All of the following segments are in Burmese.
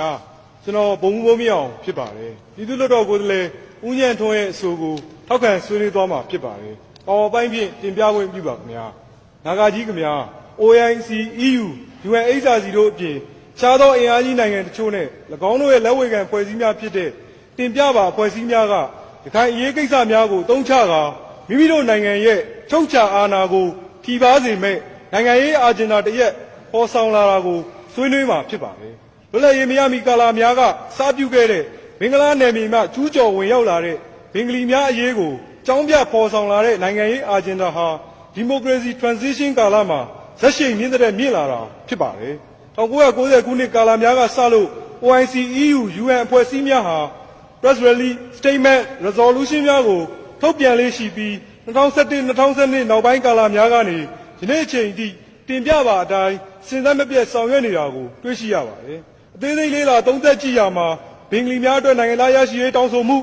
အာကျွန်တော်ဘုံဘုံမရအောင်ဖြစ်ပါတယ်ပြည်သူ့လွှတ်တော်ကိုယ်စားလှယ်ဦးညံထွန်းရဲ့အဆိုကိုထောက်ခံဆွေးနွေးသွားမှာဖြစ်ပါတယ်ပေါဝပိုင်းဖြင့်တင်ပြခွင့်ပြုပါခင်ဗျာနာဂာကြီးခင်ဗျာ OIC EU UNHCR တို့အပြင်ခြားသောအင်အားကြီးနိုင်ငံတချို့နဲ့၎င်းတို့ရဲ့လက်ဝေခံဖွဲ့စည်းများဖြစ်တဲ့တင်ပြပါဖွဲ့စည်းများကရခိုင်အရေးကိစ္စများကိုတုံ့ချကာမိမိတို့နိုင်ငံရဲ့ချုပ်ချာအာဏာကိုထိပါစေမဲ့နိုင်ငံရေးအာဂျင်ဒါတစ်ရက်ပေါ်ဆောင်လာတာကိုဆွေးနွေးမှာဖြစ်ပါတယ် လွတ်လပ်ရေးမရမီကာလများကစားပြုခဲ့တဲ့မင်္ဂလာနယ်မြေမှကျူးကျော်ဝင်ရောက်လာတဲ့ဘင်္ဂလီများအရေးကိုကြောင်းပြပေါ်ဆောင်လာတဲ့နိုင်ငံရေးအာဂျင်ဒါဟာဒီမိုကရေစီ transition ကာလမှာဇက်ရှိန်မြင့်တဲ့မြင့်လာတာဖြစ်ပါတယ်1990ခုနှစ်ကာလများကစလို့ OIC EU UN အဖွဲ့အစည်းများဟာ press release statement resolution များကိုထုတ်ပြန်လေးရှိပြီး2017 2012နောက်ပိုင်းကာလများကနေယနေ့အချိန်အထိတင်ပြပါအတိုင်းစဉ်ဆက်မပြတ်ဆောင်ရွက်နေတာကိုတွေ့ရှိရပါတယ်။ အသေးစိတ်လေးလာသုံးသက်ကြည့်ရမှာဘင်္ဂလီများအတွက်နိုင်ငံသားရရှိရေးတောင်းဆိုမှု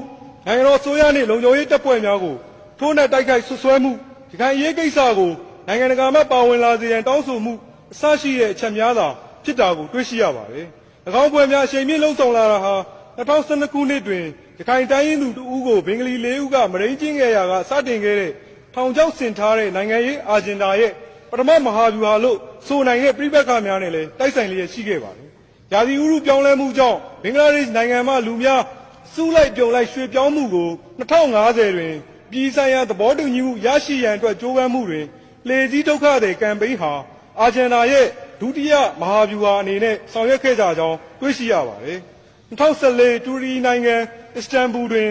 နိုင်ငံတော်အစိုးရနှင့်လုံခြုံရေးတပ်ဖွဲ့များကိုထိုးနှက်တိုက်ခိုက်ဆွဆွဲမှုဒီခိုင်ရေးကိစ္စကိုနိုင်ငံတကာမှပါဝင်လာစေရန်တောင်းဆိုမှုအစရှိတဲ့အချက်များသာဖြစ်တာကိုတွေ့ရှိရပါတယ်။၎င်းဖွဲ့များအချိန်မြင့်လုံဆောင်လာတာဟာ2012ခုနှစ်တွင်ရခိုင်တိုင်းရင်းသူတဦးကိုဘင်္ဂလီ၄ဦးကမရင်းချင်းငယ်ရာကစတင်ခဲ့တဲ့ထောင်ချောက်ဆင်ထားတဲ့နိုင်ငံရေးအာဂျင်ဒါရဲ့ပထမမဟာဗျူဟာလို့ဆိုနိုင်တဲ့ပြိပက္ခများနဲ့လည်းတိုက်ဆိုင်လျက်ရှိခဲ့ပါတယ်။ ယာစီဥရုပြောင်းလဲမှုကြောင့်ဘင်္ဂလားဒေ့ရှ်နိုင်ငံမှလူများစုလိုက်ပြုံလိုက်ရွှေ့ပြောင်းမှုကို2050တွင်ပြည်ဆိုင်ရာသဘောတူညီမှုရရှိရန်အတွက်ကြိုးပမ်းမှုတွင်လေစည်းဒုက္ခတဲ့ကမ်ပိန်းဟာအာဂျင်ဒါရဲ့ဒုတိယမဟာဗျူဟာအနေနဲ့ဆောင်ရွက်ခဲ့ကြကြောင်းတွေ့ရှိရပါတယ်။2014တူရီနိုင်ငံအစ္စတန်ဘူတွင်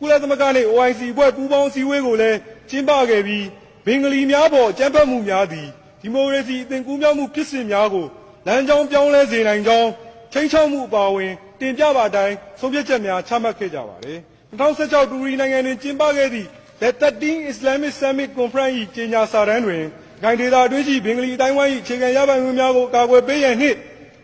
ကုလသမဂ္ဂနှင့် OIC အဖွဲ့ပူးပေါင်းစည်းဝေးကိုလည်းကျင်းပခဲ့ပြီးဘင်္ဂလီများပေါ်ကြမ်းဖက်မှုများသည်ဒီမိုကရေစီအသွင်ကူးပြောင်းမှုဖြစ်စဉ်များကို လမ်းကြောင်းပြောင်းလဲစေနိုင်ကြောင်းချိန်ချောက်မှုအပါအဝင် တင်ပြပါတိုင်း ဆုံးဖြတ်ချက်များ ချမှတ်ခဲ့ကြပါတယ်။2016တူရီနိုင်ငံတွင် ကျင်းပခဲ့သည့် The 13 Islamic Summit Conference ၏ကြေညာစာတမ်းတွင်ဂိုင်ဒေတာအတွင်းရှိ ဘင်္ဂလီအတိုင်းဝိုင်း၏အခြေခံရပိုင်ခွင့်များကိုကာကွယ်ပေးရန်နှင့်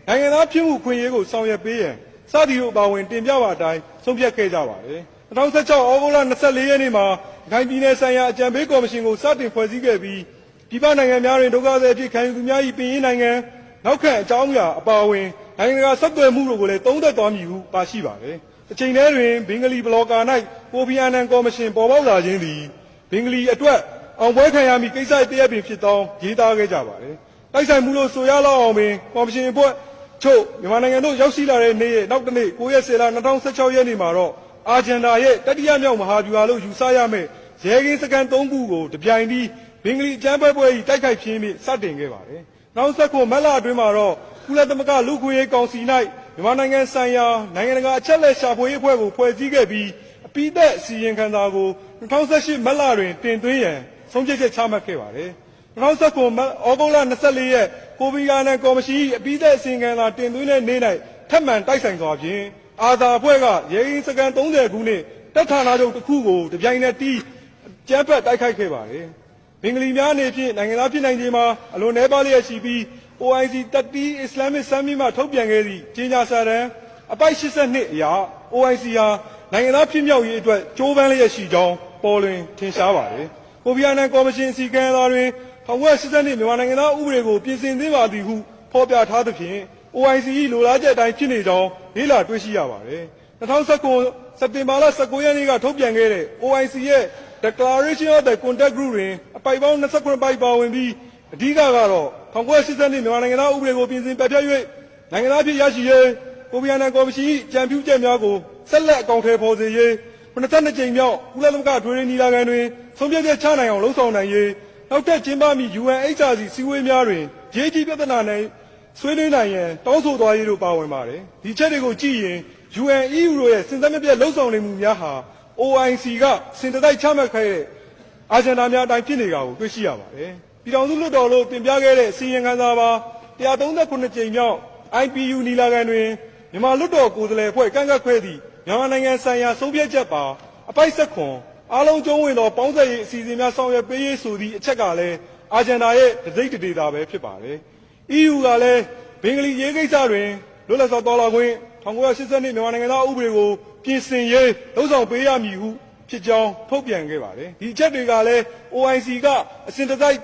နိုင်ငံသားဖြစ်မှုခွင့်ရေးကို ဆောင်ရွက်ပေးရန် စသည်တို့အပါအဝင် တင်ပြပါတိုင်း ဆုံးဖြတ်ခဲ့ကြပါတယ်။2016ဩဂုတ်လ24ရက်နေ့မှာဂိုင်ပြည်နယ်ဆိုင်ရာ အကြံပေးကော်မရှင်ကို စတင်ဖွဲ့စည်းခဲ့ပြီး ပြည်ပနိုင်ငံများတွင် ဒုက္ခသည်အဖြစ် ခံယူသူများ၏ပြည်ရင်းနိုင်ငံ နောက်ခံအကြောင်းအရာအပါအဝင်နိုင်ငံတကာဆက်သွယ်မှုတို့ကိုလည်းသုံးသပ်သွားမည်ဟုပါရှိပါတယ်။အချိန်တည်းတွင်ဘင်္ဂလီဘလော့ကာ၌ကိုဖီအာနန်ကော်မရှင်ပေါ်ပေါက်လာခြင်းသည်ဘင်္ဂလီအတွက်အောင်ပွဲခံရမည့်ကိစ္စတရက်ပင်ဖြစ်သောရေးသားခဲ့ကြပါတယ်။တိုက်ဆိုင်မှုလို့ဆိုရလောက်အောင်ပင်ကော်မရှင်အဖွဲ့ချုပ်မြန်မာနိုင်ငံတို့ရောက်ရှိလာတဲ့နေ့ရဲ့နောက်တစ်နေ့9ရက်10လ2016ရက်နေ့မှာတော့အာဂျန်ဒါရဲ့တတိယမြောက်မဟာဗျူဟာလို့ယူဆရမယ့်ရဲကင်းစကန်၃ခုကိုတပြိုင်တည်းဘင်္ဂလီအကြမ်းဖက်ပွဲ၏တိုက်ခိုက်ခြင်းဖြင့်စတင်ခဲ့ပါတယ်။ နောက်ဆက်ကိုမက်လာအတွင်းမှာတော့ကုလသမဂ္ဂလူ့ခွင့်ရေးကောင်စီ၌မြန်မာနိုင်ငံဆိုင်ရာနိုင်ငံတကာအချက်လက်ရှာဖွေရေးအဖွဲ့ကိုဖွဲ့စည်းခဲ့ပြီးအပိသက်အစီရင်ခံစာကို2018မက်လာတွင်တင်သွင်းရန်ဆုံးဖြတ်ချက်ချမှတ်ခဲ့ပါတယ်။2019မက်ဩဂုတ်လ24ရက်ကိုဗီယာနန်ကော်မရှင်၏အပိသက်အစီရင်ခံစာတင်သွင်းတဲ့နေ့၌ထပ်မံတိုက်ဆိုင်စွာဖြင့်အာသာအဖွဲ့ကရဲရင်စကန်30ခုနှင့်တပ်ဌာနချုပ်တစ်ခုကိုတပြိုင်နက်တည်းကျန်းဖက်တိုက်ခိုက်ခဲ့ပါတယ်။ဘ င်္ဂလီများအနေဖြင့်နိုင်ငံသားဖြစ်နိုင်ခြင်းမှာအလွန်နှဲပါလျက်ရှိပြီး OIC 30 Islamic Summit မှာထုတ်ပြန်ခဲ့သည့်ကြေညာစာတမ်းအပိုက်82အရာ OIC ဟာနိုင်ငံသားဖြစ်မြောက်ရေးအတွက်ကြိုးပမ်းလျက်ရှိကြောင်းပေါ်လွင်ထင်ရှားပါတယ်။ကိုဗီအာနန်ကော်မရှင်အစည်းအဝေးတွင်1982မြန်မာနိုင်ငံသားဥပဒေကိုပြင်ဆင်သင့်ပါသည်ဟုဖော်ပြထားသဖြင့် OIC ၏လိုလားချက်အတိုင်းဖြစ်နေကြောင်းလေးလာတွေ့ရှိရပါတယ်။2019စက်တင်ဘာလ19ရက်နေ့ကထုတ်ပြန်ခဲ့တဲ့ OIC ရဲ့ Declaration of the Contact Group တွင်အ ပိုက်ပေါင်း29ပိုက်ပါဝင်ပြီးအဓိကကတော့1982မြန်မာနိုင်ငံသားဥပဒေကိုပြင်ဆင်ပယ်ဖျက်၍နိုင်ငံသားဖြစ်ရရှိရေးကိုဗီယန်နန်ကော်မရှင်၏ကြံပြုချက်များကိုဆက်လက်အကောင့်ထဲပေါ်စေရေး92ကြိမ်မြောက်ကုလသမဂ္ဂထွေထွေညီလာခံတွင်ဆုံးဖြတ်ချက်ချနိုင်အောင်လှုံ့ဆော်နိုင်ရေးနောက်ထပ်ကျင်းပမည့် UNHRC စည်းဝေးများတွင်ရေးကြီးပြဿနာနဲ့ဆွေးနွေးနိုင်ရန်တောင်းဆိုသွားရေးတို့ပါဝင်ပါတယ်ဒီချက်တွေကိုကြည့်ရင် UN EU တို့ရဲ့စဉ်သက်မပြတ်လှုံ့ဆော်နေမှုများဟာ OIC ကစင်တတိုက်ချမှတ်ခဲ့တဲ့ အာဂျန်ဒါများအတိုင်းဖြစ်နေတာကိုတွေ့ရှိရပါတယ်ပြည်ထောင်စုလွှတ်တော်လို့တင်ပြခဲ့တဲ့စီရင်ခံစာပါ139ကြိမ်မြောက် IPU နီလာခံတွင်မြန်မာလွှတ်တော်ကိုယ်စားလှယ်အဖွဲ့ကန့်ကွက်ခဲ့သည့်မြန်မာနိုင်ငံဆိုင်ရာဆုံးဖြတ်ချက်ပါအပိုက်ဆက်ခွန်အားလုံးကျုံးဝင်သောပေါင်းစပ်ရေးအစီအစဉ်များဆောင်ရွက်ပေးရေးဆိုသည့်အချက်ကလည်းအာဂျန်ဒါရဲ့တစိမ့်တဒေတာပဲဖြစ်ပါတယ်။ EU ကလည်းဘင်္ဂလီရေးကိစ္စတွင်လွတ်လပ်စွာတော်လှန်ခွင့်1980နှစ်မြန်မာနိုင်ငံသားဥပဒေကိုပြင်ဆင်ရေးလှုံ့ဆော်ပေးရမည်ဟု ဖြစ်ကြောင်း ထုတ်ပြန်ခဲ့ပါတယ်။ဒီအချက်တွေကလည်း OIC က အစဉ်တစိုက်